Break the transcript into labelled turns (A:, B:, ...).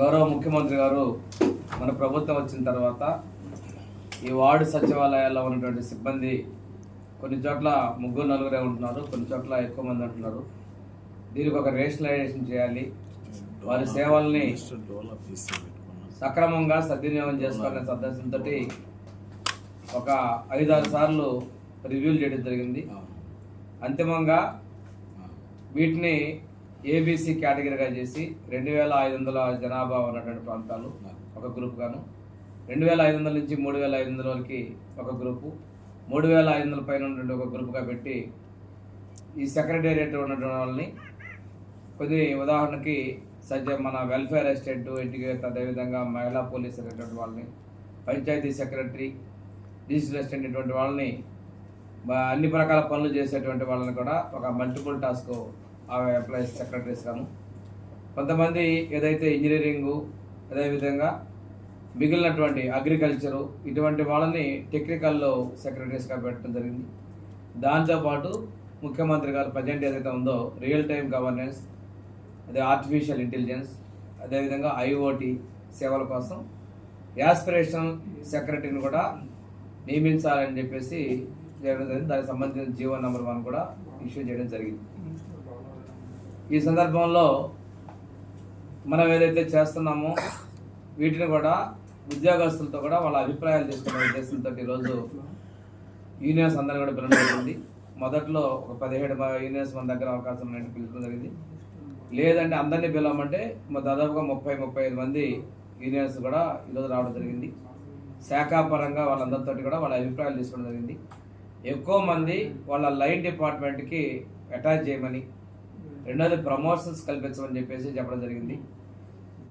A: గారు మన ప్రభుత్వం వచ్చిన తర్వాత ఈ వార్డు సచివాలయాల్లో ఉన్నటువంటి సిబ్బంది కొన్ని చోట్ల ముగ్గురు నలుగురే ఉంటున్నారు కొన్ని చోట్ల ఎక్కువ మంది ఉంటున్నారు. దీనికి ఒక రేషనలైజేషన్ చేయాలి. వారి సేవల్ని సక్రమంగా సద్వినియోగం చేసుకోవాలనే సదస్సుతో ఒక ఐదారు సార్లు రివ్యూలు చేయడం జరిగింది. అంతిమంగా వీటిని ఏబీసీ కేటగిరీగా చేసి రెండు వేల ఐదు వందల జనాభా ఉన్నటువంటి ప్రాంతాలు ఒక గ్రూప్గాను రెండు వేల ఐదు వందల నుంచి మూడు వేల ఐదు వందల వరకు ఒక గ్రూపు మూడు వేల ఐదు వందల పైన ఉన్నటువంటి ఒక గ్రూప్గా పెట్టి ఈ సెక్రటేరియట్ ఉన్నటువంటి వాళ్ళని కొద్ది ఉదాహరణకి సజ్జ మన వెల్ఫేర్ అసిస్టెంట్ ఇంటిగ్రేట్ అదేవిధంగా మహిళా పోలీస్ అనేటువంటి వాళ్ళని పంచాయతీ సెక్రటరీ డిజిటల్ అసిస్టెంట్ ఇటువంటి వాళ్ళని అన్ని రకాల పనులు చేసేటువంటి వాళ్ళని కూడా ఒక మల్టిపుల్ టాస్క్ ఆ ఎంప్లాయీస్ సెక్రటరీస్ గాను కొంతమంది ఏదైతే ఇంజనీరింగు అదేవిధంగా మిగిలినటువంటి అగ్రికల్చరు ఇటువంటి వాళ్ళని టెక్నికల్లో సెక్రటరీస్గా పెట్టడం జరిగింది. దాంతోపాటు ముఖ్యమంత్రి గారు ప్రజెంట్ ఏదైతే ఉందో రియల్ టైం గవర్నెన్స్ అదే ఆర్టిఫిషియల్ ఇంటెలిజెన్స్ అదేవిధంగా ఐఓటి సేవల కోసం యాస్పిరేషనల్ సెక్రటరీని కూడా నియమించాలని చెప్పేసి చేయడం జరిగింది. దానికి సంబంధించిన జీవో నెంబర్ వన్ కూడా ఇష్యూ చేయడం జరిగింది. ఈ సందర్భంలో మనం ఏదైతే చేస్తున్నామో వీటిని కూడా ఉద్యోగస్తులతో కూడా వాళ్ళ అభిప్రాయాలు తీసుకునే ఉద్దేశంతో ఈరోజు యూనియన్స్ అందరూ కూడా పిలవడం జరిగింది. మొదట్లో ఒక పదిహేడు యూనియన్స్ మన దగ్గర అవకాశం ఉన్నట్టు పిలుచడం జరిగింది. లేదంటే అందరినీ పిలవమంటే మా దాదాపుగా ముప్పై ముప్పై ఐదు మంది యూనియన్స్ కూడా ఈరోజు రావడం జరిగింది. శాఖాపరంగా వాళ్ళందరితో కూడా వాళ్ళ అభిప్రాయాలు తీసుకోవడం జరిగింది. ఎక్కువ మంది వాళ్ళ లైన్ డిపార్ట్మెంట్కి అటాచ్ చేయమని రెండోది ప్రమోషన్స్ కల్పించమని చెప్పేసి చెప్పడం జరిగింది.